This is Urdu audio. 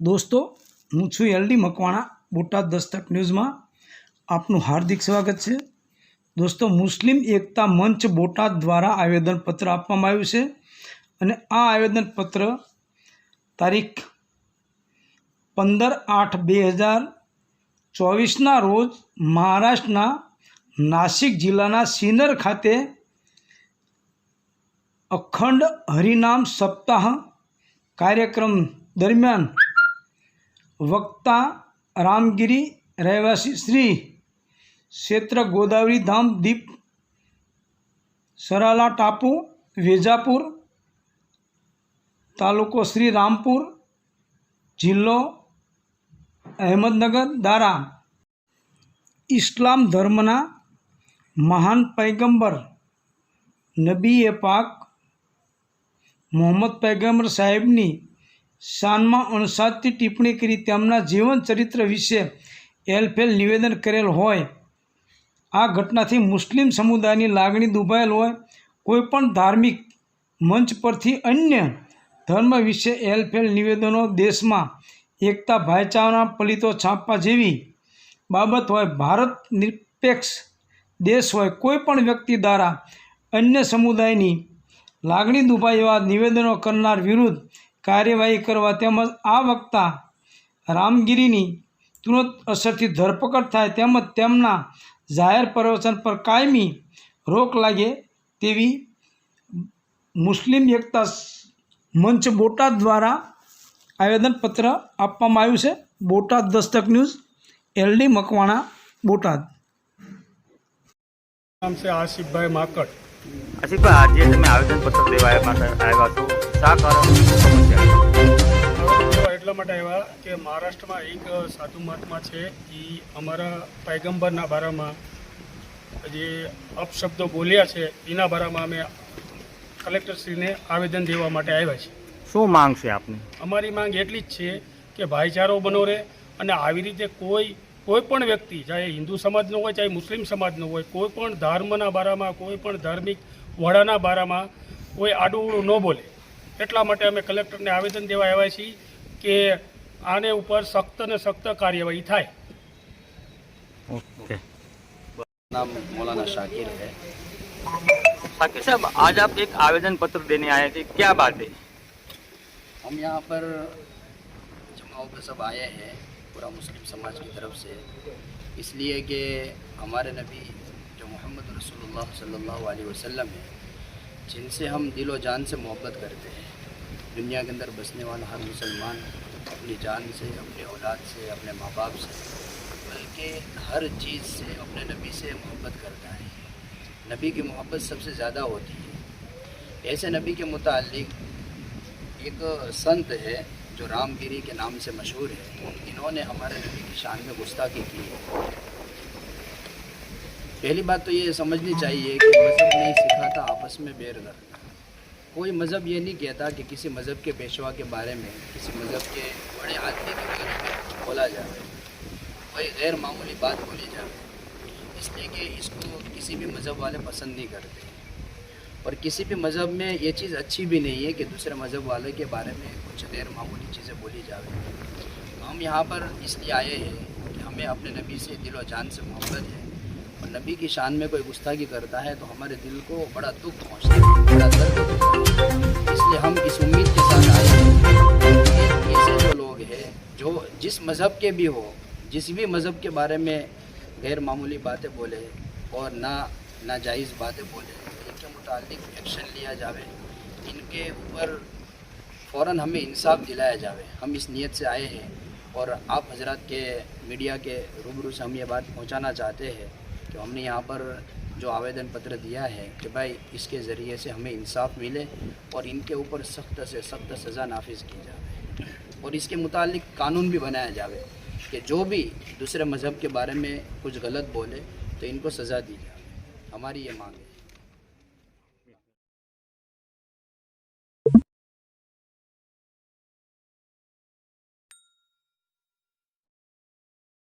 દોસ્તો, હું છું એલડી મકવાણા, બોટાદ દસ્તક ન્યૂઝમાં. આપનું હાર્દિક સ્વાગત છે. દોસ્તો, મુસ્લિમ એકતા મંચ બોટાદ દ્વારા આવેદનપત્ર આપવામાં આવ્યું છે અને આ આવેદનપત્ર તારીખ પંદર આઠ બે હજાર ચોવીસના રોજ મહારાષ્ટ્રના નાસિક જિલ્લાના સિનર ખાતે અખંડ હરિનામ સપ્તાહ કાર્યક્રમ દરમિયાન વક્તા રામગીરી રહેવાસી શ્રી ક્ષેત્ર ગોદાવરી ધામ દીપ સરાલા ટાપુ વેજાપુર તાલુકો શ્રી રામપુર જિલ્લો અહેમદનગર દ્વારા ઇસ્લામ ધર્મના મહાન પૈગંબર નબીએ પાક મોહમ્મદ પૈગંબર સાહેબની શાનમાં અણસાચતી ટિપ્પણી કરી તેમના જીવન ચરિત્ર વિશે એલફેલ નિવેદન કરેલ હોય. આ ઘટનાથી મુસ્લિમ સમુદાયની લાગણી દુભાયેલ હોય. કોઈપણ ધાર્મિક મંચ પરથી અન્ય ધર્મ વિશે એલફેલ નિવેદનો દેશમાં એકતા, ભાઈચારાના પલિતો છાપવા જેવી બાબત હોય. ભારત નિરપેક્ષ દેશ હોય. કોઈ પણ વ્યક્તિ દ્વારા અન્ય સમુદાયની લાગણી દુભાઈ એવા નિવેદનો કરનાર વિરુદ્ધ કાર્યવાહી કરવા તેમજ આ વક્તા રામગીરીની તુરંત અસરથી ધરપકડ થાય તેમજ તેમના જાહેર પ્રવચન પર કાયમી રોક લાગે તેવી મુસ્લિમ એકતા મંચ બોટાદ દ્વારા આવેદનપત્ર આપવામાં આવ્યું છે. Botad Dastak news L D Makwana Botad. નામ છે આસિફભાઈ માકડ. આસિફભાઈ આજે તમે આવેદનપત્ર દેવા આવ્યા આવ્યા છો? શા કારણ સમસ્યા એટલા માટે આવ્યા કે મહારાષ્ટ્રમાં એક સાધુ મહાત્મા છે. એ અમારા પૈગંબરના બારામાં જે અપશબ્દો બોલ્યા છે એના બારામાં અમે કલેક્ટરશ્રીને આવેદન દેવા માટે આવ્યા છીએ. શું માંગ છે આપની? અમારી માંગ એટલી જ છે કે ભાઈચારો બનો રહે અને આવી રીતે કોઈ કોઈ પણ વ્યક્તિ ચાહે હિન્દુ સમાજનો હોય ચાહે મુસ્લિમ સમાજનો હોય કોઈ પણ ધર્મના બારામાં કોઈ પણ ધાર્મિક વડાના બારામાં કોઈ આડું ન બોલે. اٹھے کلکٹر نے آویدن دے سی کہ آنے اوپر سخت نے سخت کاروائی تھا نام مولانا شاگر ہے شاکر صاحب آج آپ ایک آویدن پتر دینے آئے تھے کیا بات ہے ہم یہاں پر جمع صاحب آئے ہیں پورا مسلم سماج کی طرف سے اس لیے کہ ہمارے نبی جو محمد رسول اللہ صلی اللہ علیہ وسلم ہے جن سے ہم دل و جان سے محبت کرتے ہیں دنیا کے اندر بسنے والا ہر مسلمان اپنی جان سے اپنے اولاد سے، اپنے ماں باپ سے، بلکہ ہر چیز سے، اپنے نبی سے محبت کرتا ہے۔ نبی کی محبت سب سے زیادہ ہوتی ہے۔ ایسے نبی کے متعلق ایک سنت ہے جو رام گیری کے نام سے مشہور ہے۔ انہوں نے ہمارے نبی کی شان میں گستاخی کی ہے۔ پہلی بات تو یہ سمجھنی چاہیے کہ مذہب سیکھا تھا آپس میں بیر در۔ کوئی مذہب یہ نہیں کہتا کہ کسی مذہب کے پیشوا کے بارے میں، کسی مذہب کے بڑے آدمی کے بارے میں بولا جائے۔ کوئی غیر معمولی بات بولی جائے۔ اس لیے کہ اس کو کسی بھی مذہب والے پسند نہیں کرتے۔ اور کسی بھی مذہب میں یہ چیز اچھی بھی نہیں ہے کہ دوسرے مذہب والے کے بارے میں کچھ غیر معمولی چیزیں بولی جاوے ہم یہاں پر اس لیے آئے ہیں کہ ہمیں اپنے نبی سے دل و جان سے محبت ہے۔ اور نبی کی شان میں کوئی گستاخی کرتا ہے تو ہمارے دل کو بڑا دکھ پہنچتا ہے، بڑا درد اس لیے ہم اس امید کے ساتھ آئے ایسے جو لوگ ہیں جو جس مذہب کے بھی ہو جس بھی مذہب کے بارے میں غیر معمولی باتیں بولے اور نہ ناجائز باتیں بولے، ان کے متعلق ایکشن لیا جاوے۔ ان کے اوپر فوراً ہمیں انصاف دلایا جاوے۔ ہم اس نیت سے آئے ہیں اور آپ حضرات کے میڈیا کے روبرو سے ہم یہ بات پہنچانا چاہتے ہیں تو ہم نے یہاں پر جو آویدن پتر دیا ہے کہ بھائی اس کے ذریعے سے ہمیں انصاف ملے اور ان کے اوپر سخت سے سخت سزا نافذ کی جائے اور اس کے متعلق قانون بھی بنایا جاوے کہ جو بھی دوسرے مذہب کے بارے میں کچھ غلط بولے تو ان کو سزا دی جائے ہماری یہ مانگ ہے۔